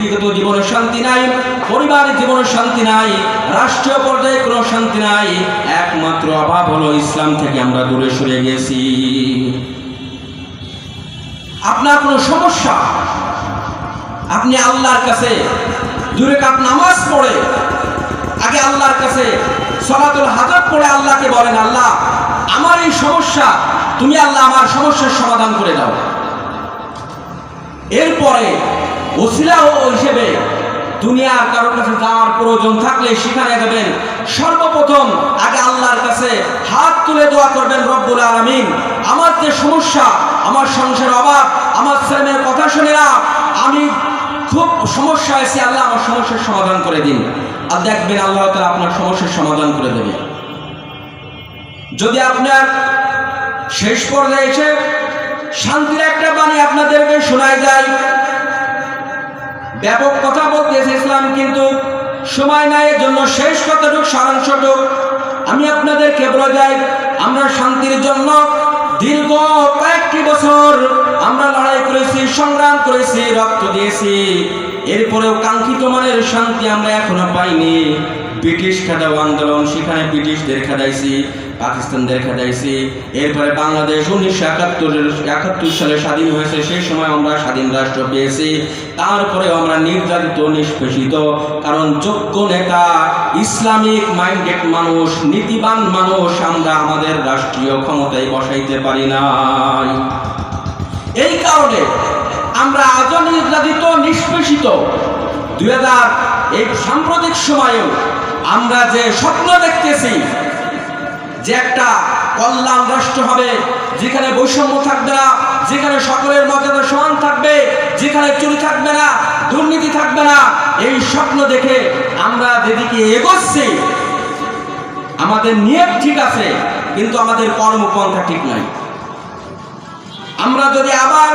ব্যক্তিগত শান্তি নাই, পরিবারের শান্তি নাই, রাষ্ট্রীয় পর্যায়ে কোনো শান্তি নাই। একমাত্র অভাব হলো ইসলাম থেকে আমরা দূরে সরে গেছি। আপনার কোনো সমস্যা? আপনি আল্লাহর কাছে দূরে কাপ নামাজ পড়ে, আগে আল্লাহর কাছে পড়ে আল্লাহকে বলেন, আল্লাহ, আমার এই সমস্যা, তুমি আল্লাহ আমার সমস্যার সমাধান করে দাও। এরপরে ওসিলা ও হিসেবে দুনিয়ার কারোর কাছে যাওয়ার প্রয়োজন থাকলে সেখানে যাবেন। সর্বপ্রথম আগে আল্লাহর কাছে হাত তুলে দোয়া করবেন, রব্বুল আলামিন, আমার যে সমস্যা, আমার সংসার অভাব, আমার ছেলেমেয়ের কথা শুনে না আমি খুব সমস্যা এসে আল্লাহ আমার সমস্যার সমাধান করে দিন। আর দেখবেন আল্লাহ তালা আপনার সমস্যার সমাধান করে দেবে। যদি আপনার শেষ পর্যায়ে এসে শান্তির একটা বাণী আপনাদেরকে শোনায় যায় ব্যাপক কথা বলতেছে ইসলাম, কিন্তু সময় নাই এর জন্য শেষ কথাটুক সারাংশটুক আমি আপনাদেরকে বলে যাই, আমরা শান্তির জন্য দীর্ঘ কয়েকটি বছর আমরা লড়াই করেছি, সংগ্রাম করেছি, রক্ত দিয়েছি। এরপরেও কাঙ্ক্ষিত মানের শান্তি আমরা এখনও পাইনি। ব্রিটিশ খেদাও আন্দোলন, সেখানে ব্রিটিশদের খেদাইছি। পাকিস্তানদের খেদাইছি এরপরে বাংলাদেশ উনিশশো একাত্তর একাত্তর সালে স্বাধীন হয়েছে, সেই সময় আমরা স্বাধীন রাষ্ট্র পেয়েছি। তারপরেও আমরা নির্যাতিত, নিষ্পেষিত, কারণ যোগ্য নেতা, ইসলামিক মাইন্ডেড মানুষ, নীতিবান মানুষ আমরা আমাদের রাষ্ট্রীয় ক্ষমতায় বসাইতে পারি নাই। এই কারণে আমরা আজও নির্যাতিত, নিষ্পেষিত। দুই হাজার এই সাম্প্রতিক সময়েও আমরা যে স্বপ্ন দেখতেছি যে একটা কল্যাণ রাষ্ট্র হবে, যেখানে বৈষম্য থাকবে না, যেখানে সকলের মর্যাদা সমান থাকবে, যেখানে চুরি থাকবে না, দুর্নীতি থাকবে না, এই স্বপ্ন দেখে আমরা যেদিকে এগোচ্ছি, আমাদের নিয়ত ঠিক আছে, কিন্তু আমাদের কর্মপন্থা ঠিক নাই। আমরা যদি আবার